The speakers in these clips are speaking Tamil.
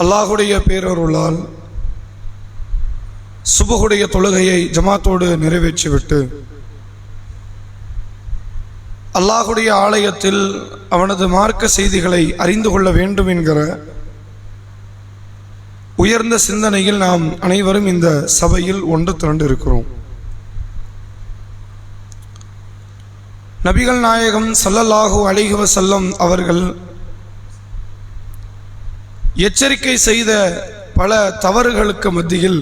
அல்லாஹுடைய பேரருளால் சுபகுடைய தொழுகையை ஜமாத்தோடு நிறைவேற்றிவிட்டு அல்லாஹுடைய ஆலயத்தில் அவனது மார்க்க செய்திகளை அறிந்து கொள்ள வேண்டும் என்கிற உயர்ந்த சிந்தனையில் நாம் அனைவரும் இந்த சபையில் ஒன்று திரண்டு இருக்கிறோம் நபிகள் நாயகம் சல்லல்லாஹூ அலைஹி செல்லம் அவர்கள் எச்சரிக்கை செய்த பல தவறுகளுக்கு மத்தியில்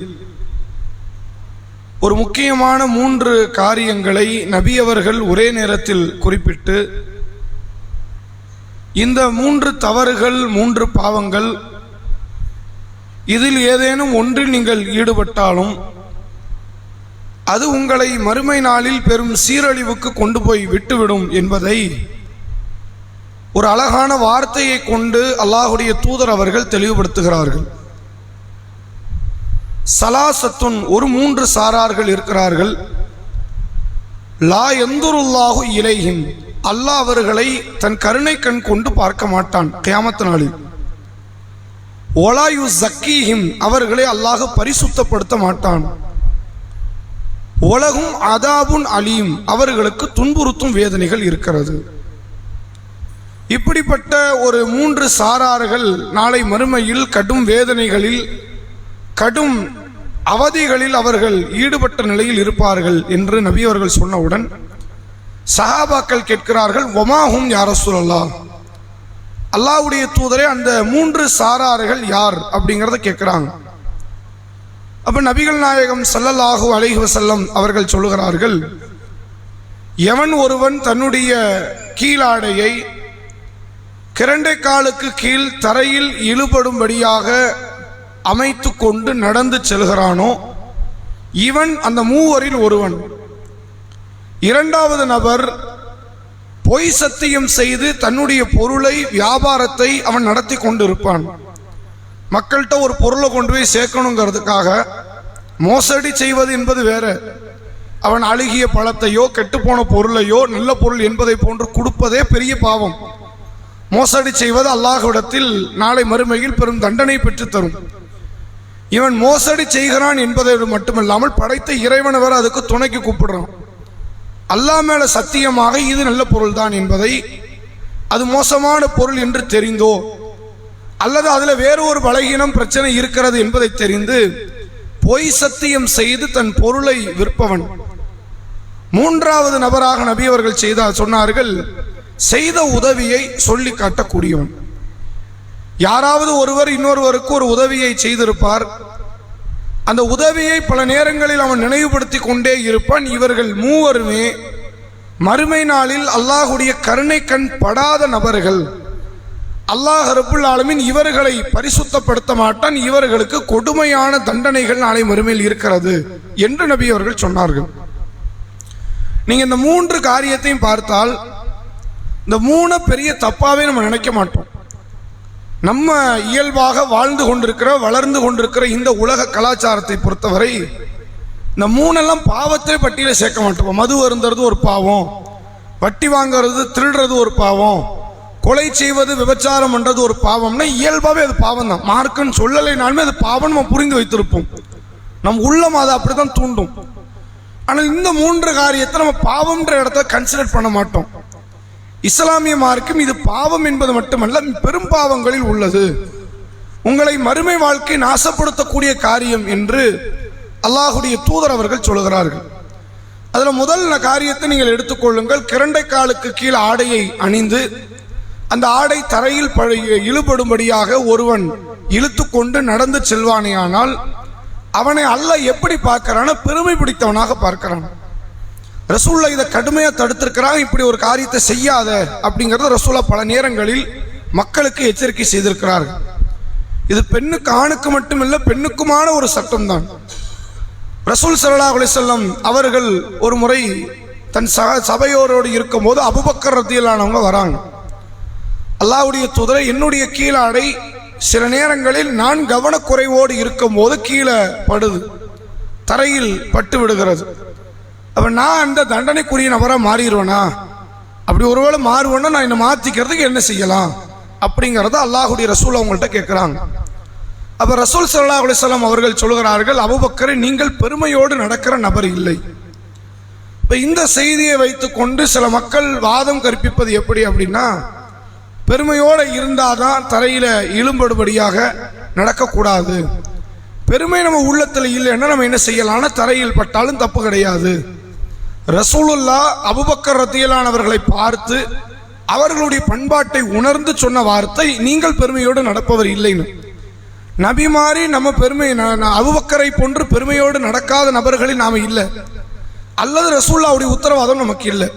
ஒரு முக்கியமான மூன்று காரியங்களை நபி அவர்கள் ஒரே நேரத்தில் குறிப்பிட்டு இந்த மூன்று தவறுகள் மூன்று பாவங்கள் இதில் ஏதேனும் ஒன்றில் நீங்கள் ஈடுபட்டாலும் அது உங்களை மறுமை நாளில் பெரும் சீரழிவுக்கு கொண்டு போய் விட்டுவிடும் என்பதை ஒரு அழகான வார்த்தையை கொண்டு அல்லாஹுடைய தூதர் அவர்கள் தெளிவுபடுத்துகிறார்கள். சலாசத்துன் ஒரு மூன்று சாரார்கள் இருக்கிறார்கள். லா எந்துருல்லாஹு இலைஹிம். அல்லாஹ் அவர்களை தன் கருணை கண் கொண்டு பார்க்க மாட்டான் கியாமத்து நாளில். ஒலாயு ஜக்கீஹிம் அவர்களை அல்லாஹ் பரிசுத்தப்படுத்த மாட்டான். உலகும் அதாபுன் அலியும் அவர்களுக்கு துன்புறுத்தும் வேதனைகள் இருக்கிறது. இப்படிப்பட்ட ஒரு மூன்று சாரார்கள் நாளை மறுமையில் கடும் வேதனைகளில் கடும் அவதிகளில் அவர்கள் ஈடுபட்ட நிலையில் இருப்பார்கள் என்று நபி அவர்கள் சொன்னவுடன் சஹாபாக்கள் கேட்கிறார்கள் ஒமாஹும் யார சொல்லல்லா அல்லாவுடைய தூதரே அந்த மூன்று சாரார்கள் யார்? அப்படிங்கிறத கேட்குறாங்க. அப்ப நபிகள் நாயகம் சல்லல்லாஹு அலைஹி வஸல்லம் அவர்கள் சொல்லுகிறார்கள் எவன் ஒருவன் தன்னுடைய கீழாடையை கிரண்டை காலுக்கு கீழ் தரையில் இழுபடும்படியாக அமைத்து கொண்டு நடந்து செல்கிறானோ இவன் அந்த மூவரில் ஒருவன். இரண்டாவது நபர் பொய் சத்தியம் செய்து தன்னுடைய பொருளை வியாபாரத்தை அவன் நடத்தி கொண்டிருப்பான். மக்கள்கிட்ட ஒரு பொருளை கொண்டு போய் சேர்க்கணுங்கிறதுக்காக மோசடி செய்வது என்பது வேற. அவன் அழுகிய பழத்தையோ கெட்டுப்போன பொருளையோ நல்ல பொருள் என்பதை போன்று கொடுப்பதே பெரிய பாவம். மோசடி செய்வது அல்லாஹ்விடத்தில் நாளை மறுமையில் பெரும் தண்டனை பெற்று தரும் இவன் மோசடி செய்கிறான் என்பதை மட்டுமல்லாமல் படைத்த இறைவன் வர அதுக்கு துணைக்கு கூப்பிடுறான். அல்லாஹ் மேல சத்தியமாக இது நல்ல பொருள் தான் என்பதை அது மோசமான பொருள் என்று தெரிந்தோ அல்லது அதில் வேறு ஒரு பலகீனம் பிரச்சனை இருக்கிறது என்பதை தெரிந்து பொய் சத்தியம் செய்து தன் பொருளை விற்பவன். மூன்றாவது நபராக நபி அவர்கள் செய்தார் சொன்னார்கள் செய்த உதவியை சொல்லி காட்டக்கூடியவன். யாராவது ஒருவர் இன்னொருவருக்கு ஒரு உதவியை செய்திருப்பார். அந்த உதவியை பல நேரங்களில் அவன் நினைவுபடுத்தி கொண்டே இருப்பான். இவர்கள் மூவருமே மறுமை நாளில் அல்லாஹுடைய கருணை கண் படாத நபர்கள். அல்லாஹ் ரப்புல் ஆலமின் இவர்களை பரிசுத்தப்படுத்த மாட்டான். இவர்களுக்கு கொடுமையான தண்டனைகள் நாளை மறுமையில் இருக்கிறது என்று நபி அவர்கள் சொன்னார்கள். நீங்க இந்த மூன்று காரியத்தையும் பார்த்தால் இந்த மூணு பெரிய தப்பாகவே நம்ம நினைக்க மாட்டோம். நம்ம இயல்பாக வாழ்ந்து கொண்டிருக்கிற வளர்ந்து கொண்டிருக்கிற இந்த உலக கலாச்சாரத்தை பொறுத்தவரை இந்த மூணெல்லாம் பாவத்தை பட்டியலில் சேர்க்க மாட்டோம். மது அருந்துறது ஒரு பாவம் வட்டி வாங்குறது திருடுறது ஒரு பாவம் கொலை செய்வது விபச்சாரம் பண்ணுறது ஒரு பாவம்னா இயல்பாகவே அது பாவம் தான் மார்க்குன்னு சொல்லலைனாலுமே அது பாவம் நம்ம புரிந்து வைத்திருப்போம். நம் உள்ளம் அதை அப்படிதான் தூண்டும். ஆனால் இந்த மூன்று காரியத்தை நம்ம பாவம்ன்ற இடத்த கன்சிடர் பண்ண மாட்டோம். இஸ்லாமிய மார்க்கம் இது பாவம் என்பது மட்டுமல்ல பெரும் பாவங்களில் உள்ளது. உங்களை மறுமை வாழ்க்கை நாசப்படுத்தக்கூடிய காரியம் என்று அல்லாஹுடைய தூதர் அவர்கள் சொல்கிறார்கள். அதில் முதல் காரியத்தை நீங்கள் எடுத்துக்கொள்ளுங்கள் கிரண்டை காலுக்கு கீழ் ஆடையை அணிந்து அந்த ஆடை தரையில் இழுபடும்படியாக ஒருவன் இழுத்து கொண்டு நடந்து செல்வானேயானால் அவனை அல்லாஹ் எப்படி பார்க்கிறான பெருமை பிடித்தவனாக பார்க்கிறான். ரசூல்லா இதை கடுமையாக தடுத்திருக்கிறான் இப்படி ஒரு காரியத்தை செய்யாத அப்படிங்கிறது ரசூல்லா பல நேரங்களில் மக்களுக்கு எச்சரிக்கை செய்திருக்கிறார்கள். இது பெண்ணுக்கு ஆணுக்கு மட்டுமில்ல பெண்ணுக்குமான ஒரு சட்டம் தான். ரசூல் சல்லா அலிசல்லம் அவர்கள் ஒரு முறை தன் சக சபையோரோடு இருக்கும்போது அபுபக்கர் ரத்தியிலானவங்க வராங்க. அல்லாவுடைய துதரை என்னுடைய கீழாடை சில நேரங்களில் நான் கவனக்குறைவோடு இருக்கும்போது கீழே படுது. தரையில் பட்டு விடுகிறது. அப்போ நான் அந்த தண்டனைக்குரிய நபராக மாறிடுவேனா? அப்படி ஒருவேளை மாறுவேன்னா நான் என்னை மாற்றிக்கிறதுக்கு என்ன செய்யலாம்? அப்படிங்கிறத அல்லாஹுடைய ரசூல் அவங்கள்ட்ட கேட்குறாங்க அப்போ ரசூல் சல்லா அலிசல்லாம் அவர்கள் சொல்கிறார்கள் அபுபக்கரை நீங்கள் பெருமையோடு நடக்கிற நபர் இல்லை. இப்போ இந்த செய்தியை வைத்துக்கொண்டு சில மக்கள் வாதம் கற்பிப்பது எப்படி அப்படின்னா பெருமையோடு இருந்தால் தான் தரையில் இழும்படுபடியாக நடக்கக்கூடாது. பெருமை நம்ம உள்ளத்தில் இல்லைன்னா நம்ம என்ன செய்யலாம்னா தரையில் பட்டாலும் தப்பு கிடையாது. ரசூலுல்லா அபுபக்கர் ரத்தியலானவர்களை பார்த்து அவர்களுடைய பண்பாட்டை உணர்ந்து சொன்ன வார்த்தை நீங்கள் பெருமையோடு நடப்பவர் இல்லைன்னு. நபி மாறி நம்ம பெருமை ந- அபுபக்கரை போன்று பெருமையோடு நடக்காத நபர்களில் நாம் இல்லை. அல்லது ரசூல்லாவுடைய உத்தரவாதம் நமக்கு இல்லை.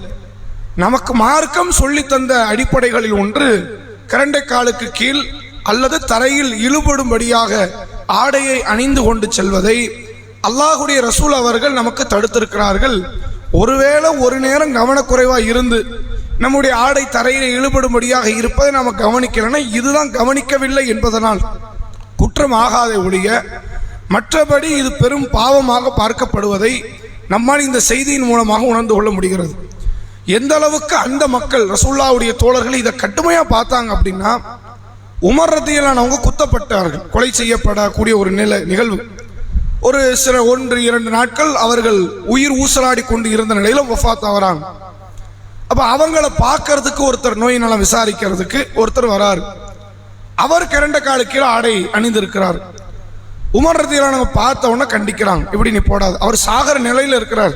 நமக்கு மார்க்கம் சொல்லி தந்த அடிப்படைகளில் ஒன்று கரண்டை காலுக்கு கீழ் அல்லது தரையில் இழுபடும்படியாக ஆடையை அணிந்து கொண்டு செல்வதை அல்லாஹுடைய ரசூல் அவர்கள் நமக்கு தடுத்திருக்கிறார்கள். ஒருவேளை ஒரு நேரம் கவனக்குறைவாக இருந்து நம்முடைய ஆடை தரையில் இழுபடும்படியாக இருப்பதை நாம் கவனிக்கலைன்னா இதுதான் கவனிக்கவில்லை என்பதனால் குற்றம் ஆகாத ஒழிய மற்றபடி இது பெரும் பாவமாக பார்க்கப்படுவதை நம்மால் இந்த செய்தியின் மூலமாக உணர்ந்து கொள்ள முடிகிறது. எந்த அளவுக்கு அந்த மக்கள் ரசூல்லாவுடைய தோழர்கள் இதை கட்டுமையாக பார்த்தாங்க அப்படின்னா உமர் ரத்தியிலானவங்க குத்தப்பட்டார்கள். கொலை செய்யப்படக்கூடிய ஒரு நிலை நிகழ்வு. ஒரு சில ஒன்று இரண்டு நாட்கள் அவர்கள் உயிர் ஊசலாடி கொண்டு இருந்த நிலையிலும் வஃத் ஆகிறாங்க அப்போ அவங்கள பார்க்கறதுக்கு ஒருத்தர் நோய் நலம் விசாரிக்கிறதுக்கு ஒருத்தர் வராரு. அவர் கிரண்ட காலு கீழே ஆடை அணிந்திருக்கிறார். உமர் நம்ம பார்த்த உடனே கண்டிக்கிறாங்க இப்படி நீ போடாத. அவர் சாகர நிலையில் இருக்கிறார்.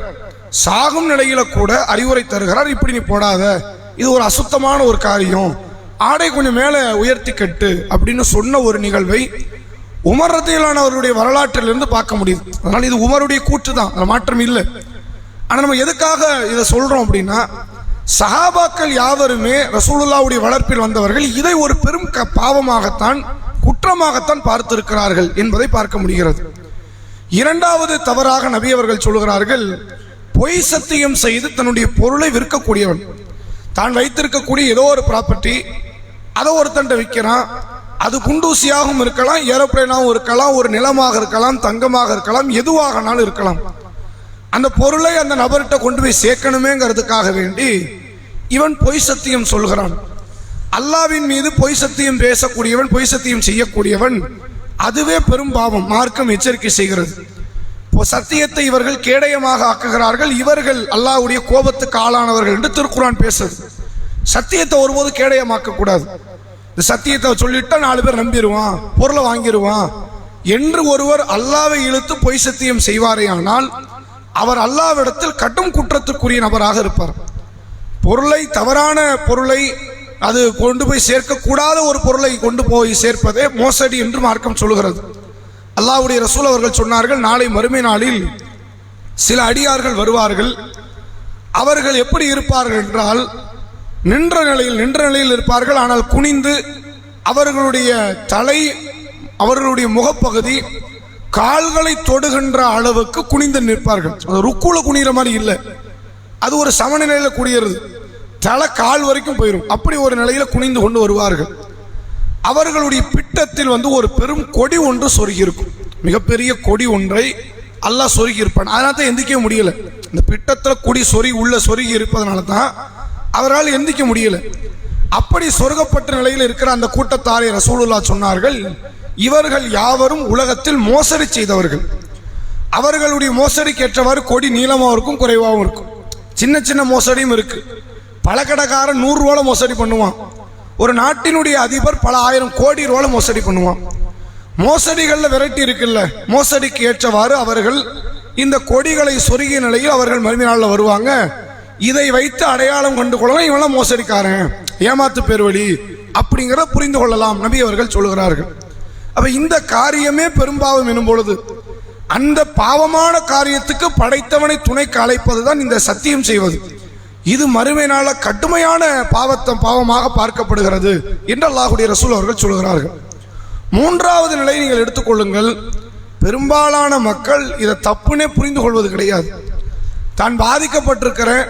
சாகும் நிலையில கூட அறிவுரை தருகிறார் இப்படி நீ போடாத. இது ஒரு அசுத்தமான ஒரு காரியம். ஆடை கொஞ்சம் மேலே உயர்த்தி கட்டு அப்படின்னு சொன்ன ஒரு நிகழ்வை உமர் ரத்தியிலானவருடைய வரலாற்றிலிருந்து பார்க்க முடியுது அதனால் இது உமருடைய கூற்று தான். அதில் மாற்றம் இல்லை. ஆனால் நம்ம எதுக்காக இதை சொல்கிறோம் அப்படின்னா சஹாபாக்கள் யாவருமே ரசூலுல்லாவுடைய வளர்ப்பில் வந்தவர்கள் இதை ஒரு பெரும் க- பாவமாகத்தான் குற்றமாகத்தான் பார்த்திருக்கிறார்கள் என்பதை பார்க்க முடிகிறது. இரண்டாவது தவறாக நபி அவர்கள் சொல்கிறார்கள் பொய் சத்தியம் செய்து தன்னுடைய பொருளை விற்கக்கூடியவன். தான் வைத்திருக்கக்கூடிய ஏதோ ஒரு ப்ராப்பர்ட்டி அதை ஒருத்தன்ட்ட விற்கிறான் அது குண்டூசியாகவும் இருக்கலாம் ஏரோப்ளேனாகவும் இருக்கலாம் ஒரு நிலமாக இருக்கலாம் தங்கமாக இருக்கலாம் எதுவாகனாலும் இருக்கலாம். அந்த பொருளை அந்த நபர்கிட்ட கொண்டு போய் சேர்க்கணுமேங்கிறதுக்காக வேண்டி இவன் பொய் சத்தியம் சொல்கிறான். அல்லாவின் மீது பொய் சத்தியம் பேசக்கூடியவன் பொய் சத்தியம் செய்யக்கூடியவன் அதுவே பெரும் பாவம் மார்க்கம் எச்சரிக்கை செய்கிறது. இப்போ சத்தியத்தை இவர்கள் கேடயமாக ஆக்குகிறார்கள் இவர்கள் அல்லாஹ்வுடைய கோபத்துக்கு ஆளானவர்கள் என்று திருக்குறான் பேசுது. சத்தியத்தை ஒருபோது கேடயமாக்க கூடாது இந்த சத்தியத்தை சொல்லிட்டா நாலு பேர் நம்பிடுவான் பொருளை வாங்கிடுவான். என்று ஒருவர் அல்லாவை இழுத்து பொய் சத்தியம் செய்வாரே ஆனால் அவர் அல்லாவிடத்தில் கடும் குற்றத்துக்குரிய நபராக இருப்பார். பொருளை தவறான பொருளை அது கொண்டு போய் சேர்க்கக்கூடாத ஒரு பொருளை கொண்டு போய் சேர்ப்பதே மோசடி என்று மார்க்கம் சொல்கிறது அல்லாஹ்வுடைய ரசூல் அவர்கள் சொன்னார்கள் நாளை மறுமை நாளில் சில அடியார்கள் வருவார்கள். அவர்கள் எப்படி இருப்பார்கள் என்றால் நின்ற நிலையில் நின்ற நிலையில் இருப்பார்கள். ஆனால் குனிந்து அவர்களுடைய தலை அவர்களுடைய முகப்பகுதி கால்களை தொடுகின்ற அளவுக்கு குனிந்து நிற்பார்கள். அது ருக்குல குனிகிற மாதிரி இல்லை. அது ஒரு சமநிலையில் குடியேறுது தலை கால் வரைக்கும் போயிடும் அப்படி ஒரு நிலையில் குனிந்து கொண்டு வருவார்கள். அவர்களுடைய பிட்டத்தில் வந்து ஒரு பெரும் கொடி ஒன்று சொருகி இருக்கும் மிகப்பெரிய கொடி ஒன்றை அல்லாஹ் சொருகி இருப்பான் அதனால தான் எந்திக்க முடியல. இந்த பிட்டத்தில் கொடி சொறி உள்ள சொருகி இருப்பதனால தான் அவரால் எந்திக்க முடியல. அப்படி சொருகப்பட்ட நிலையில் இருக்கிற அந்த கூட்டத்தாரை ரசூலுல்லா சொன்னார்கள் இவர்கள் யாவரும் உலகத்தில் மோசடி செய்தவர்கள். அவர்களுடைய மோசடிக்கு ஏற்றவாறு கொடி நீளமாகவும் இருக்கும் குறைவாகவும் இருக்கும். சின்ன சின்ன மோசடியும் இருக்கு. பழக்கடைக்காரன் நூறு ரூபால மோசடி பண்ணுவான். ஒரு நாட்டினுடைய அதிபர் பல ஆயிரம் கோடி ரூபால மோசடி பண்ணுவான். மோசடிகளில் வெரைட்டி இருக்குல்ல. மோசடிக்கு ஏற்றவாறு அவர்கள் இந்த கொடிகளை சொருகிய நிலையில் அவர்கள் மறுமையாளில் வருவாங்க. இதை வைத்து அடையாளம் கண்டு கொள்ளலாம். இவெல்லாம் மோசடிக்காரன். ஏமாத்து பேர்வழி அப்படிங்கிறத புரிந்து கொள்ளலாம். நபி அவர்கள் சொல்கிறார்கள் அப்ப இந்த காரியமே பெரும்பாவம் எனும் பொழுது அந்த பாவமான காரியத்துக்கு படைத்தவனை துணைக்கு அழைப்பதுதான் இந்த சத்தியம் செய்வது. இது மறுமையினால கடுமையான பாவத்தை பாவமாக பார்க்கப்படுகிறது என்று அல்லாஹுடைய ரசூல் அவர்கள் சொல்கிறார்கள் மூன்றாவது நிலையை நீங்கள் எடுத்துக்கொள்ளுங்கள் பெரும்பாலான மக்கள் இதை தப்புனே புரிந்து கொள்வது கிடையாது. தான் பாதிக்கப்பட்டிருக்கிறேன்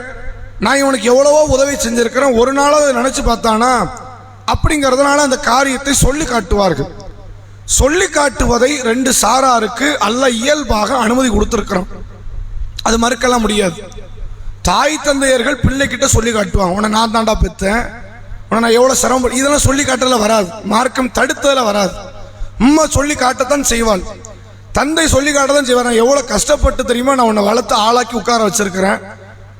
நான் இவனுக்கு எவ்வளவோ உதவி செஞ்சிருக்கிறேன். ஒரு நாளாவது நினைச்சு பார்த்தானா? அப்படிங்கிறதுனால அந்த காரியத்தை சொல்லி காட்டுவார்கள். சொல்லி காட்டுவதை ரெண்டு சாராருக்கு அல்ல இயல்பாக அனுமதி கொடுத்துருக்குறோம். அது மறுக்கலாம் முடியாது. தாய் தந்தையர்கள் பிள்ளைகிட்ட சொல்லி காட்டுவாங்க. உன்னை நான் தாண்டா பெத்தேன் உன்னை நான் எவ்வளோ சிரமம் இதெல்லாம் சொல்லி காட்டல வராது. மார்க்கம் தடுத்ததில் வராது. அம்மா சொல்லி காட்டத்தான் செய்வாள். தந்தை சொல்லி காட்டதான் செய்வார். நான் எவ்வளோ கஷ்டப்பட்டு தெரியுமா நான் உன்னை வளர்த்து ஆளாக்கி உட்கார வச்சிருக்கிறேன்.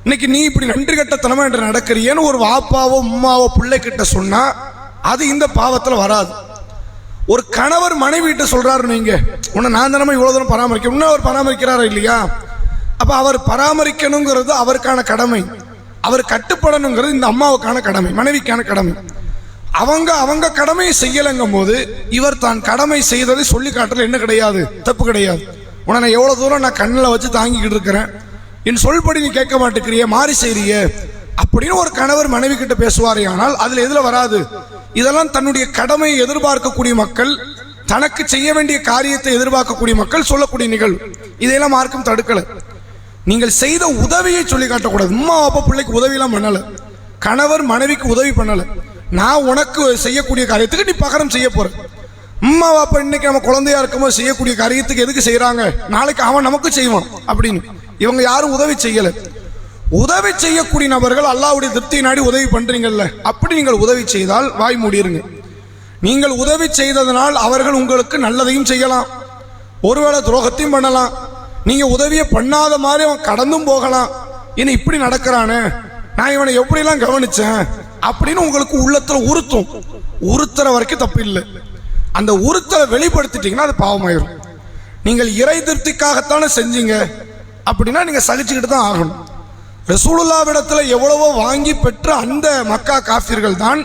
இன்னைக்கு நீ இப்படி நன்றி தனமா என்று நடக்கிறியேன்னு ஒரு வாப்பாவோ உம்மாவோ பிள்ளை கிட்ட சொன்னா அது இந்த பாவத்தில் வராது. ஒரு கணவர் மனைவிட்ட சொல்றாரு நீங்க உன்னை நான் தினமும் இவ்வளவு தூரம் பராமரிக்க இன்னும் அவர் பராமரிக்கிறாரா இல்லையா? அப்ப அவர் பராமரிக்கணுங்கிறது அவருக்கான கடமை. அவர் கட்டுப்படணுங்கிறது இந்த அம்மாவுக்கான கடமை மனைவிக்கான கடமை. அவங்க அவங்க கடமையை செய்யலைங்கும் போது இவர் தான் கடமை செய்ததை சொல்லி காட்டுறது என்ன கிடையாது? தப்பு கிடையாது. உன்னை நான் எவ்வளவு தூரம் நான் கண்ணில் வச்சு தாங்கிக்கிட்டு இருக்கிறேன். என் சொல்படி நீ கேட்க மாட்டேங்கிறிய மாறி செய்றிய அப்படின்னு ஒரு கணவர் மனைவி கிட்ட பேசுவாரே ஆனால் அதுல எதுல வராது. இதெல்லாம் தன்னுடைய கடமையை எதிர்பார்க்கக்கூடிய மக்கள் தனக்கு செய்ய வேண்டிய காரியத்தை எதிர்பார்க்கக்கூடிய மக்கள் சொல்லக்கூடிய நிகழ்வு. இதையெல்லாம் மார்க்கும் தடுக்கல. நீங்கள் செய்த உதவியை சொல்லி காட்டக்கூடாது. அம்மா அப்பா பிள்ளைக்கு உதவியெல்லாம் பண்ணல. கணவர் மனைவிக்கு உதவி பண்ணல. நான் உனக்கு செய்யக்கூடிய காரியத்துக்கு நீ பகரம் செய்ய போற. அம்மா அப்பா இன்னைக்கு நம்ம குழந்தையா இருக்கும்போது செய்யக்கூடிய காரியத்துக்கு எதுக்கு செய்யறாங்க நாளைக்கு அவன் நமக்கு செய்வான் அப்படின்னு. இவங்க யாரும் உதவி செய்யல. உதவி செய்யக்கூடிய நபர்கள் அல்லாவுடைய திருப்தி நாடி உதவி பண்றீங்கல்ல. அப்படி நீங்கள் உதவி செய்தால் வாய் மூடிருங்க. நீங்கள் உதவி செய்ததனால் அவர்கள் உங்களுக்கு நல்லதையும் செய்யலாம். ஒருவேளை துரோகத்தையும் பண்ணலாம். நீங்க உதவியை பண்ணாத மாதிரி அவன் கடந்தும் போகலாம். இனி இப்படி நடக்கிறானே. நான் இவனை எப்படிலாம் கவனிச்சேன்? அப்படின்னு உங்களுக்கு உள்ளத்துல உறுத்தும். உறுத்துற வரைக்கும் தப்பு இல்லை. அந்த உறுத்தலை வெளிப்படுத்திட்டீங்கன்னா அது பாவமாயிரும். நீங்கள் இறை திருப்திக்காகத்தானே செஞ்சீங்க. அப்படின்னா நீங்கள் சகிச்சுக்கிட்டு தான் ஆகணும். ரசூலுல்லாவிடத்தில் எவ்வளவோ வாங்கி பெற்ற அந்த மக்கா காஃபிர்கள் தான்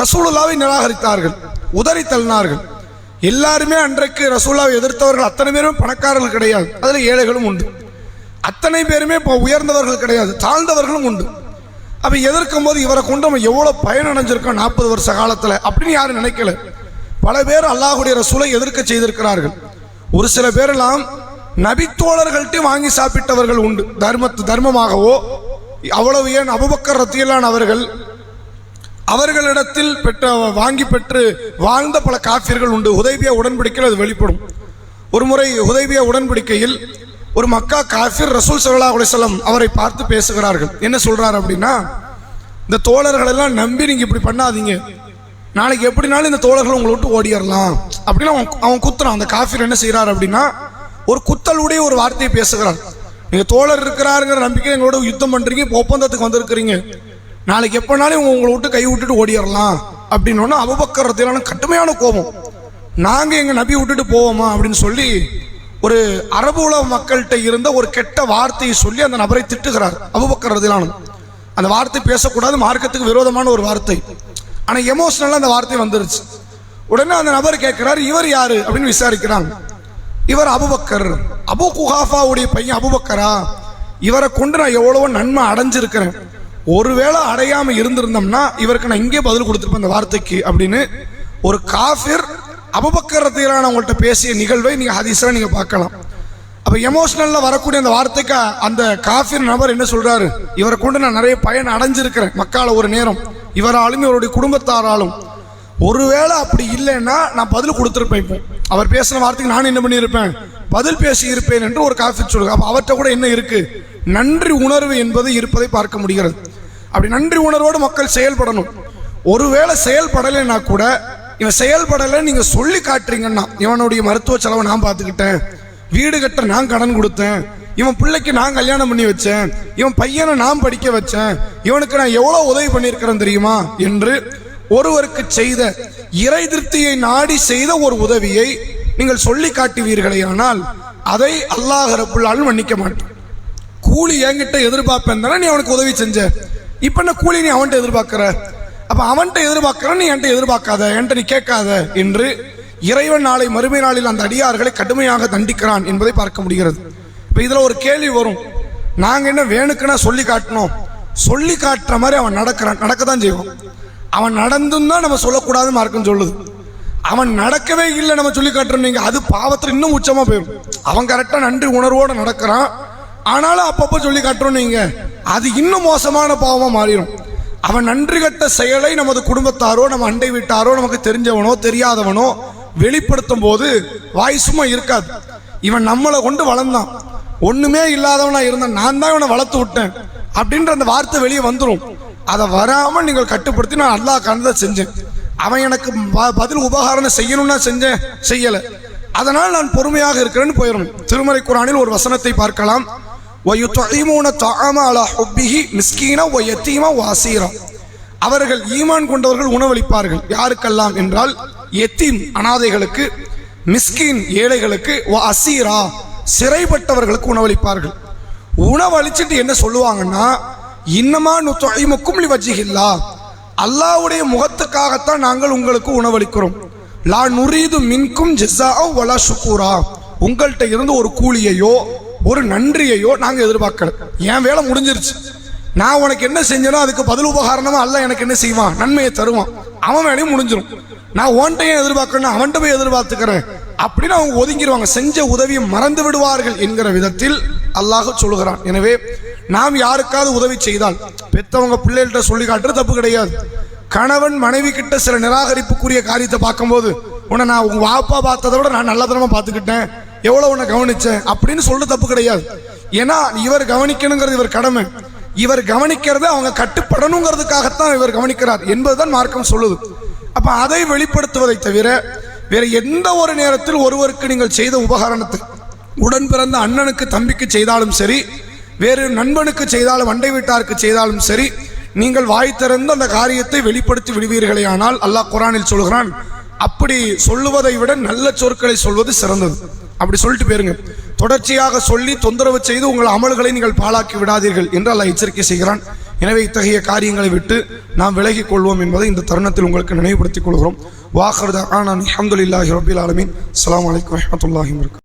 ரசூலுல்லாவை நிராகரித்தார்கள் உதறி தள்ளினார்கள். எல்லாருமே அன்றைக்கு ரசூல்லாவை எதிர்த்தவர்கள் அத்தனை பேரும் பணக்காரர்கள் கிடையாது. அதில் ஏழைகளும் உண்டு. அத்தனை பேருமே இப்போ உயர்ந்தவர்கள் கிடையாது தாழ்ந்தவர்களும் உண்டு. அப்போ எதிர்க்கும் போது இவரை கொண்டு நம்ம எவ்வளோ பயன் அடைஞ்சிருக்கோம் நாற்பது வருஷ காலத்தில் அப்படின்னு யாரும் நினைக்கல. பல பேர் அல்லாஹுடைய ரசூலை எதிர்க்க செய்திருக்கிறார்கள். ஒரு சில பேரெல்லாம் நபித்தோழர்கள்ட்டையும் வாங்கி சாப்பிட்டவர்கள் உண்டு. தர்மத்து தர்மமாகவோ அவ்வளவு ஏன்? அபுபக்கர் ரத்தியலான் அவர்கள் அவர்களிடத்தில் பெற்ற வாங்கி பெற்று வாழ்ந்த பல காஃபியர்கள் உண்டு. உதய்பியா உடன்படிக்கையில் அது வெளிப்படும். ஒரு முறை உதய்பியா உடன்படிக்கையில் ஒரு மக்கா காஃபிர் ரசூல் சல்லா அலிஸ்லாம் அவரை பார்த்து பேசுகிறார்கள். என்ன சொல்றாரு அப்படின்னா இந்த தோழர்களெல்லாம் நம்பி நீங்க இப்படி பண்ணாதீங்க. நாளைக்கு எப்படினாலும் இந்த தோழர்கள் உங்களை விட்டு ஓடிடலாம் அப்படின்னு அவன் அவன் குத்துறான். அந்த காஃபிர் என்ன செய்கிறார் அப்படின்னா ஒரு குத்தலுடைய ஒரு வார்த்தையை பேசுகிறான் நீங்க தோழர் இருக்கிறாருங்கிற நம்பிக்கை எங்களோட யுத்தம் பண்றீங்க இப்போ ஒப்பந்தத்துக்கு வந்திருக்கிறீங்க. நாளைக்கு எப்பனாலும் இவங்க உங்களை விட்டு கை விட்டுட்டு ஓடிடலாம் அப்படின்னு அவபக்கரத்திலான கடுமையான கோபம். நாங்கள் எங்கள் நபி விட்டுட்டு போவோமா அப்படின்னு சொல்லி ஒரு அரபு உலக மக்கள்கிட்ட இருந்த ஒரு கெட்ட வார்த்தையை சொல்லி அந்த நபரை திட்டுகிறார் அபுபக்கரதிலான அந்த வார்த்தை பேசக்கூடாது மார்க்கத்துக்கு விரோதமான ஒரு வார்த்தை. ஆனால் எமோஷனலாக அந்த வார்த்தை வந்துருச்சு. உடனே அந்த நபர் கேட்கிறார் இவர் யாரு அப்படின்னு விசாரிக்கிறாங்க. இவர் அபுபக்கர். அபு குஹாஃபாவுடைய பையன் அபுபக்கரா? இவரை கொண்டு நான் எவ்வளவோ நன்மை அடைஞ்சிருக்கிறேன். ஒருவேளை அடையாம இருந்திருந்தோம்னா இவருக்கு நான் இங்கே பதில் கொடுத்துருப்பேன் இந்த வார்த்தைக்கு அப்படின்னு ஒரு காஃபிர் அபுபக்கரத்திலான அவங்கள்ட்ட பேசிய நிகழ்வை நீங்க ஹதீஸ்ல நீங்க பார்க்கலாம். அப்ப எமோஷனல்ல வரக்கூடிய அந்த வார்த்தைக்கு அந்த காஃபிர் நபர் என்ன சொல்றாரு? இவரை கொண்டு நான் நிறைய பயன் அடைஞ்சிருக்கிறேன். மக்கால ஒரு நேரம். இவராலும் இவருடைய குடும்பத்தாராலும் ஒருவேளை அப்படி இல்லைன்னா நான் பதில் கொடுத்துருப்பேன் இப்போ. அவர் பேசின வார்த்தைக்கு நான் என்ன பண்ணியிருப்பேன்? பதில் பேசி இருப்பேன் என்று ஒரு காஃபி சொல்லுங்க. அப்போ அவர்கிட்ட கூட என்ன இருக்கு? நன்றி உணர்வு என்பது இருப்பதை பார்க்க முடிகிறது. அப்படி நன்றி உணர்வோடு மக்கள் செயல்படணும். ஒருவேளை செயல்படலைன்னா கூட இவன் செயல்படலை நீங்கள் சொல்லி காட்டுறீங்கன்னா இவனுடைய மருத்துவ செலவை நான் பார்த்துக்கிட்டேன். வீடு கட்ட நான் கடன் கொடுத்தேன். இவன் பிள்ளைக்கு நான் கல்யாணம் பண்ணி வச்சேன். இவன் பையனை நான் படிக்க வச்சேன். இவனுக்கு நான் எவ்வளோ உதவி பண்ணியிருக்கிறேன் தெரியுமா? என்று ஒருவருக்கு செய்த இறை திருப்தியை நாடி செய்த ஒரு உதவியை நீங்கள் சொல்லி காட்டுவீர்களே ஆனால் அதை அல்லாஹ் ரப்புல்லாலும் மன்னிக்க மாட்டான். கூலி என்கிட்ட எதிர்பார்ப்பேன் தானே நீ அவனுக்கு உதவி செஞ்ச. இப்ப என்ன கூலி நீ அவன்கிட்ட எதிர்பார்க்கிற? அப்ப அவன்கிட்ட எதிர்பார்க்கிற நீ என்கிட்ட எதிர்பார்க்காத என்கிட்ட நீ கேட்காத என்று இறைவன் நாளை மறுமை நாளில் அந்த அடியார்களை கடுமையாக தண்டிக்கிறான் என்பதை பார்க்க முடிகிறது. இப்ப இதுல ஒரு கேள்வி வரும். நாங்க என்ன வேணுக்குன்னா சொல்லி காட்டணும் சொல்லி காட்டுற மாதிரி அவன் நடக்கிறான் நடக்க தான் செய்வோம் அவன் நடந்தும் தான் நம்ம சொல்லக்கூடாதுன்னு மார்க்கம் சொல்லுது. அவன் நடக்கவே இல்லை நம்ம சொல்லி காட்டுறோம். நீங்கள் அது பாவத்தில் இன்னும் உச்சமாக போயிடும் அவன் கரெக்டாக நன்றி உணர்வோடு நடக்கிறான். ஆனாலும் அப்பப்போ சொல்லி காட்டுறோம் நீங்கள் அது இன்னும் மோசமான பாவமாக மாறிடும் அவன் நன்றி கட்ட செயலை நமது குடும்பத்தாரோ நம்ம அண்டை வீட்டாரோ நமக்கு தெரிஞ்சவனோ தெரியாதவனோ வெளிப்படுத்தும் போது வாய் சும்மா இருக்காது. இவன் நம்மளை கொண்டு வளர்ந்தான். ஒன்றுமே இல்லாதவனாக இருந்தான். நான் தான் இவனை வளர்த்து விட்டேன். அப்படின்ற அந்த வார்த்தை வெளியே வந்துடும் அதை வராமல் நீங்கள் கட்டுப்படுத்தி நான் அல்லா காண்ட செஞ்சேன். அவன் எனக்கு பதில் உபகாரணம் செய்யணும்னா செஞ்சேன் செய்யலை. அதனால் நான் பொறுமையாக இருக்கிறேன்னு போயிடணும். திருமலை குரானில் ஒரு வசனத்தை பார்க்கலாம். அவர்கள் ஈமான் கொண்டவர்கள் உணவளிப்பார்கள். யாருக்கெல்லாம் என்றால் எத்தீன் அனாதைகளுக்கு மிஸ்கின் ஏழைகளுக்கு அசீரா சிறைப்பட்டவர்களுக்கு உணவளிப்பார்கள். உணவளிச்சுட்டு என்ன சொல்லுவாங்கன்னா இன்னமா நுத்தொழிமுக்கும் வஜிகில்லா அல்லாஹ்வுடைய முகத்துக்காகத்தான் நாங்கள் உங்களுக்கு உணவளிக்கிறோம். லா நுரீது மின்கும் ஜிஸா வலா சுக்கூரா உங்கள்கிட்ட இருந்து ஒரு கூலியையோ ஒரு நன்றியையோ நாங்கள் எதிர்பார்க்கல. என் வேலை முடிஞ்சிருச்சு. நான் உனக்கு என்ன செஞ்சேனோ அதுக்கு பதில் உபகாரணமா அல்ல எனக்கு என்ன செய்வான்? நன்மையை தருவான். அவன் வேலையும் முடிஞ்சிடும் நான் ஓன்ட்டையும் எதிர்பார்க்கணும் அவன்கிட்ட போய் எதிர்பார்த்துக்கிறேன். அப்படின்னு அவங்க ஒதுங்கிடுவாங்க செஞ்ச உதவியை மறந்து விடுவார்கள் என்கிற விதத்தில் அல்லாஹ் சொல்லுகிறான். எனவே நாம் யாருக்காவது உதவி செய்தால் பெத்தவங்க பிள்ளைகள்கிட்ட சொல்லி காட்டுறது தப்பு கிடையாது. கணவன் மனைவி கிட்ட சில நிராகரிப்புக்குரிய காரியத்தை பார்க்கும்போது உன்னை நான் உங்க வாப்பா பார்த்ததை விட நான் நல்லதனமா பார்த்துக்கிட்டேன். எவ்வளவு உன்னை கவனிச்சேன்? அப்படின்னு சொல்ல தப்பு கிடையாது. ஏன்னா இவர் கவனிக்கணுங்கிறது இவர் கடமை. இவர் கவனிக்கிறது அவங்க கட்டுப்படணுங்கிறதுக்காகத்தான் இவர் கவனிக்கிறார் என்பதுதான் மார்க்கம் சொல்லுது. அப்ப அதை வெளிப்படுத்துவதை தவிர வேற எந்த ஒரு நேரத்தில் ஒருவருக்கு நீங்கள் செய்த உபகரணத்தை உடன் பிறந்த அண்ணனுக்கு தம்பிக்கு செய்தாலும் சரி வேறு நண்பனுக்கு செய்தாலும் அண்டை வீட்டாருக்கு செய்தாலும் சரி நீங்கள் வாய் திறந்து அந்த காரியத்தை வெளிப்படுத்தி விடுவீர்களே ஆனால் அல்லாஹ் குரானில் சொல்கிறான் அப்படி சொல்லுவதை விட நல்ல சொற்களை சொல்வது சிறந்தது. அப்படி சொல்லிட்டு போயிருங்க. தொடர்ச்சியாக சொல்லி தொந்தரவு செய்து உங்கள் அமல்களை நீங்கள் பாழாக்கி விடாதீர்கள் என்று அல்லாஹ் எச்சரிக்கை செய்கிறான். எனவே இத்தகைய காரியங்களை விட்டு நாம் விலகிக் கொள்வோம் என்பதை இந்த தருணத்தில் உங்களுக்கு நினைவுபடுத்திக் கொள்கிறோம். வாஹர்தான் அஹமதுல்லாஹி ரபில் ஆலமீன். அஸ்ஸலாமு அலைக்கும்